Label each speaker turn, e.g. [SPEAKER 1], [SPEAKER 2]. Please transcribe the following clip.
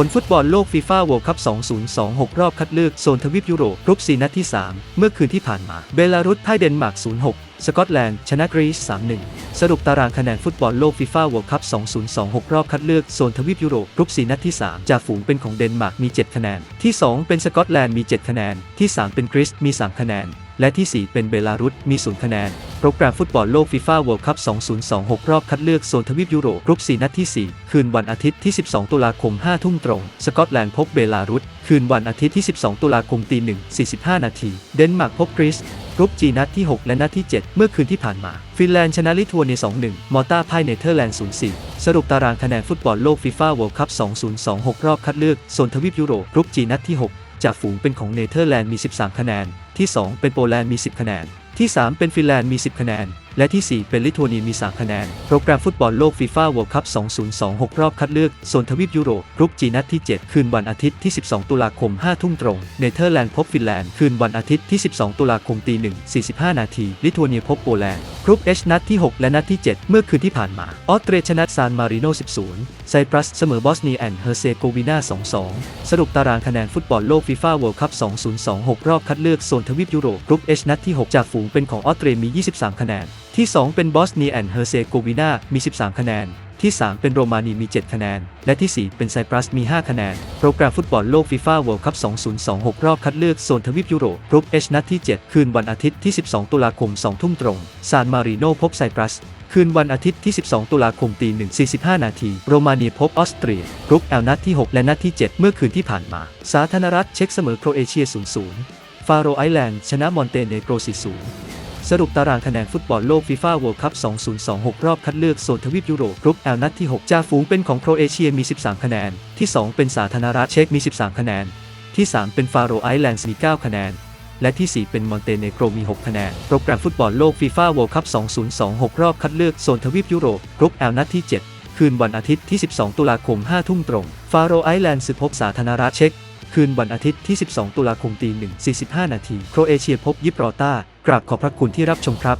[SPEAKER 1] ผลฟุตบอลโลกฟีฟ่า World Cup 2026 รอบคัดเลือกโซนทวีปยุโรปกรุ๊ปซีนัดที่ 3 เมื่อคืนที่ผ่านมา เบลารุสพ่ายเดนมาร์ก 0-6 สกอตแลนด์ ชนะกรีซ 3-1 สรุปตารางคะแนนฟุตบอลโลกฟีฟ่า World Cup 2026 รอบคัดเลือกโซนทวีปยุโรปกรุ๊ปซีนัดที่ 3 จากฝูงเป็นของเดนมาร์กมี 7 คะแนน ที่ 2 เป็นสกอตแลนด์มี 7 คะแนน ที่ 3 เป็นกรีซมี 3 คะแนน และที่ 4 เป็นเบลารุสมี0คะแนน โปรแกรมฟุตบอลโลกฟีฟ่า World Cup 2026 รอบคัดเลือกโซนทวีปยุโรป กรุ๊ป 4 นัดที่ 4 คืนวันอาทิตย์ที่ 12 ตุลาคม 5 ทุ่มตรง สกอตแลนด์พบเบลารุส คืนวันอาทิตย์ที่ 12 ตุลาคมตี1 45 นาที เดนมาร์กพบกรีซกรุ๊ป G นัดที่ 6 และนัดที่ 7 เมื่อคืนที่ผ่านมา ฟินแลนด์ชนะลิทัวเนีย 2-1 มอลตาพ่ายเนเธอร์แลนด์ 0-4 สรุปตารางคะแนนฟุตบอลโลกฟีฟ่า World Cup 2026 รอบคัดเลือกโซนทวีปยุโรป กรุ๊ป G นัดที่ 6 จากฝูงเป็นของเนเธอร์แลนด์มี 13 คะแนน ที่ 2 เป็นโปแลนด์มี 10 คะแนน ที่ 3 เป็นฟินแลนด์มี 10 คะแนน และที่ 4 เป็นลิทัวเนียมี 3 คะแนน โปรแกรมฟุตบอลโลกฟีฟ่า World Cup 2026 รอบคัดเลือก โซนทวีปยุโรปกรุ๊ป G นัดที่ 7 คืนวันอาทิตย์ที่ 12 ตุลาคม 5 ทุ่มตรง เนเธอร์แลนด์พบฟินแลนด์ คืนวันอาทิตย์ที่ 12 ตุลาคมตี1 45 นาที ลิทัวเนียพบโปแลนด์ กรุ๊ป H นัดที่ 6 และนัดที่ 7 เมื่อคืนที่ผ่านมา ออสเตรียชนะซานมาริโน 10ไซปรัสเสมอบอสเนียแอนด์เฮอร์เซโกวีนา2-2 สรุปตารางคะแนนฟุตบอลโลกฟีฟ่า World Cup 2026 รอบคัดเลือกโซนทวีปยุโรปกรุ๊ป H นัดที่ 6 จากฝูงเป็นของออสเตรียมี 23 คะแนน ที่ 2 เป็นบอสเนียแอนเฮอร์เซโกวีนามี 13 คะแนน ที่ 3 เป็นโรมานีมี 7 คะแนน และที่ 4 เป็นไซปรัสมี 5 คะแนน โปรแกรมฟุตบอลโลกฟีฟ่า World Cup 2026 รอบคัดเลือกโซนทวีปยุโรปกรุ๊ป H นัดที่ 7 คืนวันอาทิตย์ที่ 12 ตุลาคม 2 ทุ่มตรง ซานมาริโนพบไซปรัส คืนวันอาทิตย์ที่ 12 ตุลาคมตี1 45 นาที โรมาเนียพบออสเตรียกรุ๊ป L นัดที่ 6 และนัดที่ 7 เมื่อคืนที่ผ่านมา สาธารณรัฐเช็กเสมอโครเอเชีย 0-0 ฟาโรไอแลนด์ชนะมอนเตเนโกร 4-0 สรุปตารางคะแนนฟุตบอลโลกฟีฟ่า World Cup 2026 รอบคัดเลือกโซนทวีปยุโรปกรุ๊ป L นัดที่ 6 จ่าฝูงเป็นของโครเอเชียมี 13 คะแนน ที่ 2 เป็นสาธารณรัฐเช็กมี 13 คะแนน ที่ 3 เป็นฟาโรไอแลนด์มี 9 คะแนน และที่ 4 เป็นมอนเตเนโกรมี 6 คะแนน โปรแกรมฟุตบอลโลกฟีฟ่า World Cup 2026 รอบคัดเลือกโซนทวีปยุโรปกรุ๊ป L นัดที่ 7 คืนวันอาทิตย์ที่ 12 ตุลาคม 5 ทุ่มตรง ฟาโรไอแลนด์สืบพบสาธารณรัฐเช็กคืนวันอาทิตย์ที่ 12 ตุลาคมตี1 45 นาทีโครเอเชียพบยิบรอตา กราบขอบพระคุณที่รับชมครับ